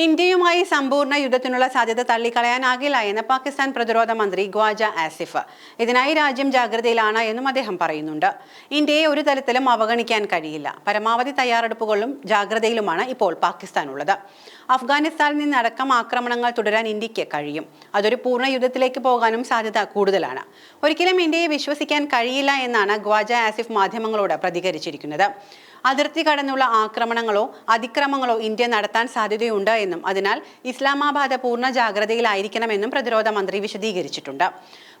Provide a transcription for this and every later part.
ഇന്ത്യയുമായി സമ്പൂർണ യുദ്ധത്തിനുള്ള സാധ്യത തള്ളിക്കളയാനാകില്ല എന്ന് പാകിസ്ഥാൻ പ്രതിരോധ മന്ത്രി ഗ്വാജ ആസിഫ്. ഇതിനായി രാജ്യം ജാഗ്രതയിലാണ് എന്നും അദ്ദേഹം പറയുന്നുണ്ട്. ഇന്ത്യയെ ഒരു തരത്തിലും അവഗണിക്കാൻ കഴിയില്ല. പരമാവധി തയ്യാറെടുപ്പുകളിലും ജാഗ്രതയിലുമാണ് ഇപ്പോൾ പാകിസ്ഥാൻ ഉള്ളത് അഫ്ഗാനിസ്ഥാനിൽ നിന്നടക്കം ആക്രമണങ്ങൾ തുടരാൻ ഇന്ത്യയ്ക്ക് കഴിയും. അതൊരു പൂർണ യുദ്ധത്തിലേക്ക് പോകാനും സാധ്യത കൂടുതലാണ്. ഒരിക്കലും ഇന്ത്യയെ വിശ്വസിക്കാൻ കഴിയില്ല എന്നാണ് ഗ്വാജ ആസിഫ് മാധ്യമങ്ങളോട് പ്രതികരിച്ചിരിക്കുന്നത്. അതിർത്തി കടന്നുള്ള ആക്രമണങ്ങളോ അതിക്രമങ്ങളോ ഇന്ത്യ നടത്താൻ സാധ്യതയുണ്ട് എന്നും അതിനാൽ ഇസ്ലാമാബാദ് പൂർണ ജാഗ്രതയിലായിരിക്കണമെന്നും പ്രതിരോധ മന്ത്രി വിശദീകരിച്ചിട്ടുണ്ട്.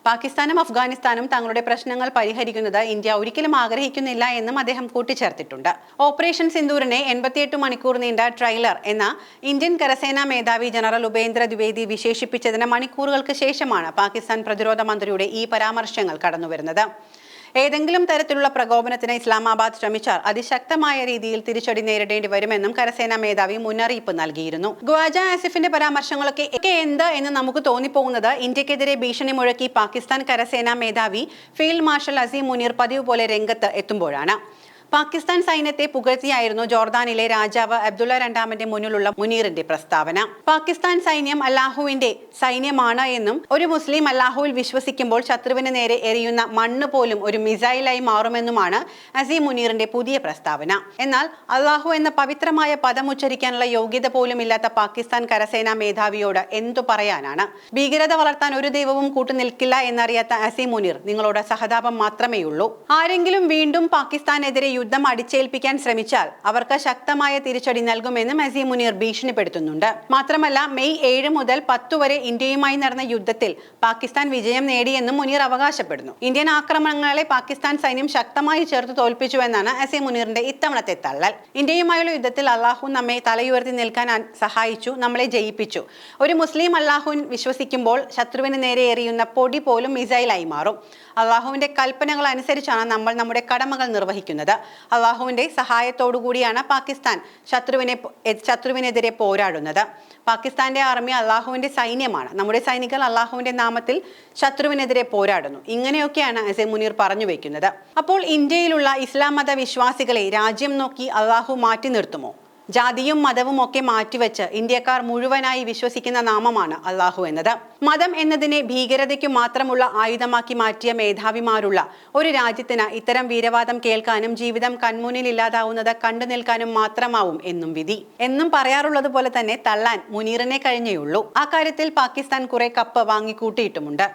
പാകിസ്ഥാനും അഫ്ഗാനിസ്ഥാനും തങ്ങളുടെ പ്രശ്നങ്ങൾ പരിഹരിക്കുന്നത് ഇന്ത്യ ഒരിക്കലും ആഗ്രഹിക്കുന്നില്ല എന്നും അദ്ദേഹം കൂട്ടിച്ചേർത്തിട്ടുണ്ട്. ഓപ്പറേഷൻ സിന്ദൂറിനെ എൺപത്തിയെട്ട് മണിക്കൂർ നീണ്ട ട്രെയിലർ എന്ന ഇന്ത്യൻ കരസേനാ മേധാവി ജനറൽ ഉപേന്ദ്ര ദ്വിവേദി വിശേഷിപ്പിച്ചതിന് മണിക്കൂറുകൾക്ക് ശേഷമാണ് പാകിസ്ഥാൻ പ്രതിരോധ മന്ത്രിയുടെ ഈ പരാമർശങ്ങൾ കടന്നുവരുന്നത്. ഏതെങ്കിലും തരത്തിലുള്ള പ്രകോപനത്തിന് ഇസ്ലാമാബാദ് ശ്രമിച്ചാൽ അതിശക്തമായ രീതിയിൽ തിരിച്ചടി നേരിടേണ്ടി വരുമെന്നും കരസേനാ മേധാവി മുന്നറിയിപ്പ് നൽകിയിരുന്നു. ഗുവാജ ആസിഫിന്റെ പരാമർശങ്ങളൊക്കെ ഒക്കെ എന്ത് എന്ന് നമുക്ക് തോന്നിപ്പോകുന്നത് ഇന്ത്യക്കെതിരെ ഭീഷണി മുഴക്കി പാകിസ്ഥാൻ കരസേനാ മേധാവി ഫീൽഡ് മാർഷൽ അസീം മുനീർ പതിവ് പോലെ രംഗത്ത് എത്തുമ്പോഴാണ്. പാകിസ്ഥാൻ സൈന്യത്തെ പുകഴ്ത്തിയായിരുന്നു ജോർദാനിലെ രാജാവ് അബ്ദുള്ള രണ്ടാമന്റെ മുന്നിലുള്ള മുനീറിന്റെ പ്രസ്താവന. പാകിസ്ഥാൻ സൈന്യം അല്ലാഹുവിന്റെ സൈന്യമാണ് എന്നും ഒരു മുസ്ലിം അല്ലാഹുവിൽ വിശ്വസിക്കുമ്പോൾ ശത്രുവിന് നേരെ എറിയുന്ന മണ്ണ് പോലും ഒരു മിസൈലായി മാറുമെന്നുമാണ് അസീം മുനീറിന്റെ പുതിയ പ്രസ്താവന. എന്നാൽ അള്ളാഹു എന്ന പവിത്രമായ പദം ഉച്ചരിക്കാനുള്ള യോഗ്യത പോലും ഇല്ലാത്ത പാകിസ്ഥാൻ കരസേനാ മേധാവിയോട് എന്തു പറയാനാണ്? ഭീകരത വളർത്താൻ ഒരു ദൈവവും കൂട്ടുനിൽക്കില്ല എന്നറിയാത്ത അസീം മുനീർ നിങ്ങളോട് സഹതാപം മാത്രമേയുള്ളൂ. ആരെങ്കിലും വീണ്ടും പാകിസ്ഥാനെതിരെ യുദ്ധം അടിച്ചേൽപ്പിക്കാൻ ശ്രമിച്ചാൽ അവർക്ക് ശക്തമായ തിരിച്ചടി നൽകുമെന്നും അസീം മുനീർ ഭീഷണിപ്പെടുത്തുന്നുണ്ട്. മാത്രമല്ല മെയ് ഏഴ് മുതൽ പത്ത് വരെ ഇന്ത്യയുമായി നടന്ന യുദ്ധത്തിൽ പാകിസ്ഥാൻ വിജയം നേടിയെന്നും മുനീർ അവകാശപ്പെടുന്നു. ഇന്ത്യൻ ആക്രമണങ്ങളെ പാകിസ്ഥാൻ സൈന്യം ശക്തമായി ചേർത്ത് തോൽപ്പിച്ചുവെന്നാണ് അസീം മുനീറിന്റെ ഇത്തവണത്തെ തള്ളൽ. ഇന്ത്യയുമായുള്ള യുദ്ധത്തിൽ അള്ളാഹു നമ്മെ തലയുയർത്തി നിൽക്കാൻ സഹായിച്ചു നമ്മളെ ജയിപ്പിച്ചു. ഒരു മുസ്ലിം അള്ളാഹുവിൻ വിശ്വസിക്കുമ്പോൾ ശത്രുവിന് നേരെ എറിയുന്ന പൊടി പോലും മിസൈലായി മാറും. അള്ളാഹുവിന്റെ കൽപ്പനകൾ അനുസരിച്ചാണ് നമ്മൾ നമ്മുടെ കടമകൾ നിർവഹിക്കുന്നത്. അള്ളാഹുവിന്റെ സഹായത്തോടു കൂടിയാണ് പാകിസ്ഥാൻ ശത്രുവിനെ ശത്രുവിനെതിരെ പോരാടുന്നത്. പാകിസ്ഥാന്റെ ആർമി അള്ളാഹുവിന്റെ സൈന്യമാണ്. നമ്മുടെ സൈനികർ അള്ളാഹുവിന്റെ നാമത്തിൽ ശത്രുവിനെതിരെ പോരാടുന്നു. ഇങ്ങനെയൊക്കെയാണ് അസൈ മുനീർ പറഞ്ഞു വെക്കുന്നത്. അപ്പോൾ ഇന്ത്യയിലുള്ള ഇസ്ലാം മത വിശ്വാസികളെ രാജ്യം നോക്കി അള്ളാഹു മാറ്റി നിർത്തുമോ? ജാതിയും മതവും ഒക്കെ മാറ്റിവെച്ച് ഇന്ത്യക്കാർ മുഴുവനായി വിശ്വസിക്കുന്ന നാമമാണ് അള്ളാഹു എന്നത്. മതം എന്നതിനെ ഭീകരതയ്ക്ക് മാത്രമുള്ള ആയുധമാക്കി മാറ്റിയ മേധാവിമാരുള്ള ഒരു രാജ്യത്തിന് ഇത്തരം വീരവാദം കേൾക്കാനും ജീവിതം കൺമുന്നിൽ ഇല്ലാതാവുന്നത് കണ്ടു നിൽക്കാനും മാത്രമാവും എന്നും വിധി. എന്നും പറയാറുള്ളത് പോലെ തന്നെ തള്ളാൻ മുനീറിനെ കഴിഞ്ഞേയുള്ളൂ. ആ കാര്യത്തിൽ പാകിസ്ഥാൻ കുറെ കപ്പ് വാങ്ങിക്കൂട്ടിയിട്ടുമുണ്ട്.